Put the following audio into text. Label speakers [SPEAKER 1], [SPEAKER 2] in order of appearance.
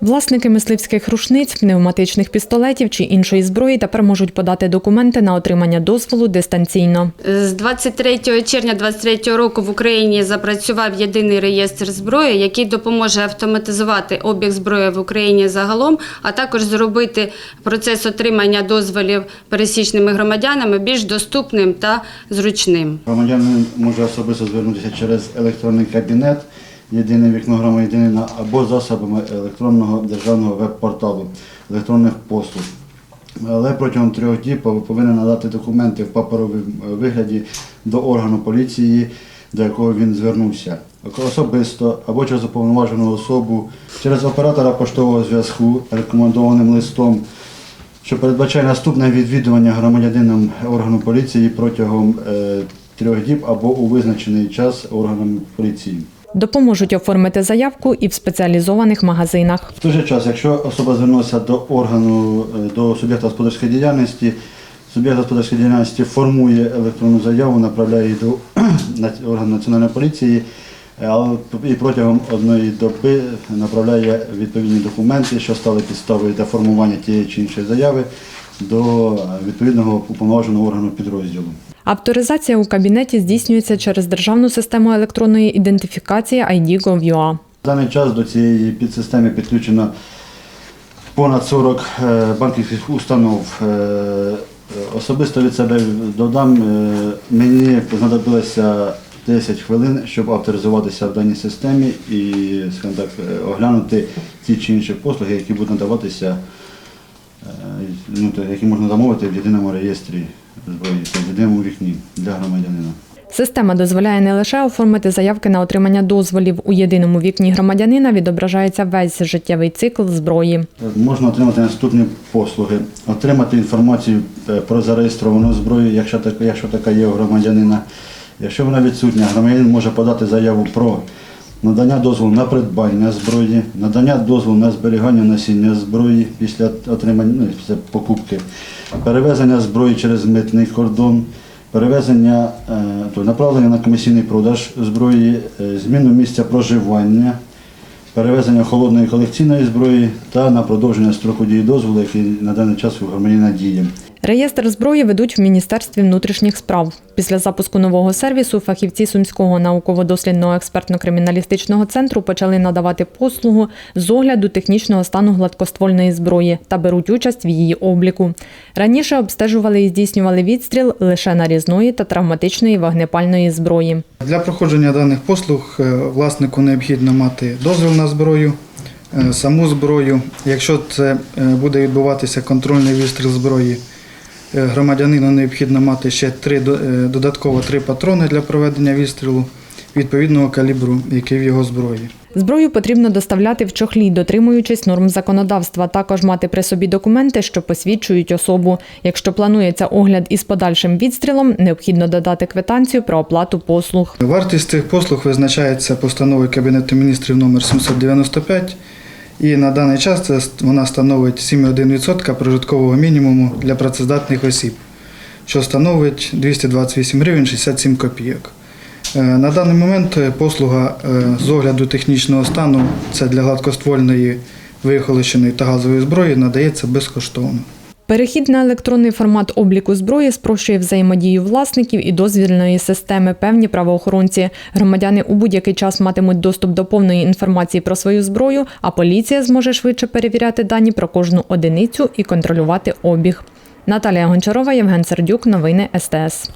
[SPEAKER 1] Власники мисливських рушниць, пневматичних пістолетів чи іншої зброї тепер можуть подати документи на отримання дозволу дистанційно.
[SPEAKER 2] З 23 червня 2023 року в Україні запрацював єдиний реєстр зброї, який допоможе автоматизувати обіг зброї в Україні загалом, а також зробити процес отримання дозволів пересічними громадянами більш доступним та зручним.
[SPEAKER 3] Громадянин може особисто звернутися через електронний кабінет, єдине вікно громадянина або засобами електронного державного веб-порталу електронних послуг. Але протягом трьох діб повинен надати документи в паперовому вигляді до органу поліції, до якого він звернувся. Особисто або через уповноважену особу, через оператора поштового зв'язку рекомендованим листом, що передбачає наступне відвідування громадянином органу поліції протягом е, трьох діб або у визначений час органами поліції.
[SPEAKER 1] Допоможуть оформити заявку і в спеціалізованих магазинах.
[SPEAKER 3] В той же час, якщо особа звернулася до органу, е, до суб'єкта господарської діяльності, суб'єкт господарської діяльності формує електронну заяву, направляє її до органу національної поліції, е, і протягом одної доби направляє відповідні документи, що стали підставою для формування тієї чи іншої заяви до е, відповідного уповноваженого органу підрозділу.
[SPEAKER 1] Авторизація у кабінеті здійснюється через державну систему електронної ідентифікації ID.gov.ua.
[SPEAKER 3] В даний час до цієї підсистеми підключено понад 40 е, банківських установ. Е, Особисто від себе додам, мені знадобилося 10 хвилин, щоб авторизуватися в даній системі і так, оглянути ті чи інші послуги, які будуть надаватися, ну, то, які можна замовити в єдиному реєстрі зброї, в єдиному вікні для громадянина.
[SPEAKER 1] Система дозволяє не лише оформити заявки на отримання дозволів у єдиному вікні громадянина, відображається весь життєвий цикл зброї.
[SPEAKER 3] Можна отримати наступні послуги, отримати інформацію е, про зареєстровану зброю, якщо така, якщо така є у громадянина. Якщо вона відсутня, громадянин може подати заяву про надання дозволу на придбання зброї, надання дозволу на зберігання носіння зброї після отримання ну, після покупки, перевезення зброї через митний кордон, перевезення е, то направлення на комісійний продаж зброї, е, зміну місця проживання перевезення холодної колекційної зброї та на продовження строку дії дозволу, який на даний час у громадянина діє.
[SPEAKER 1] Реєстр зброї ведуть в Міністерстві внутрішніх справ. Після запуску нового сервісу фахівці Сумського науково-дослідного експертно-криміналістичного центру почали надавати послугу з огляду технічного стану гладкоствольної зброї та беруть участь в її обліку. Раніше обстежували і здійснювали відстріл лише нарізної та травматичної вогнепальної зброї.
[SPEAKER 4] Для проходження даних послуг е, власнику необхідно мати дозвіл на зброю, е, саму зброю. Якщо це е, буде відбуватися контрольний відстріл зброї, громадянину необхідно мати ще три, е, додатково три патрони для проведення відстрілу відповідного калібру, який в його зброї.
[SPEAKER 1] Зброю потрібно доставляти в чохлі, дотримуючись норм законодавства. Також мати при собі документи, що посвідчують особу. Якщо планується огляд із подальшим відстрілом, необхідно додати квитанцію про оплату послуг.
[SPEAKER 4] Вартість цих послуг визначається постановою Кабінету міністрів номер 795 і на даний час це вона становить 7,1% прожиткового мінімуму для працездатних осіб, що становить 228 гривень 67 копійок. Е, На даний момент е, послуга е, з огляду технічного стану, це для гладкоствольної вихолощеної та газової зброї, надається безкоштовно.
[SPEAKER 1] Перехід на електронний формат обліку зброї спрощує взаємодію власників і дозвільної системи. Певні правоохоронці. Громадяни у будь-який час матимуть доступ до повної інформації про свою зброю, а поліція зможе швидше перевіряти дані про кожну одиницю і контролювати обіг. Наталія Гончарова, Євген Сердюк. Новини СТС.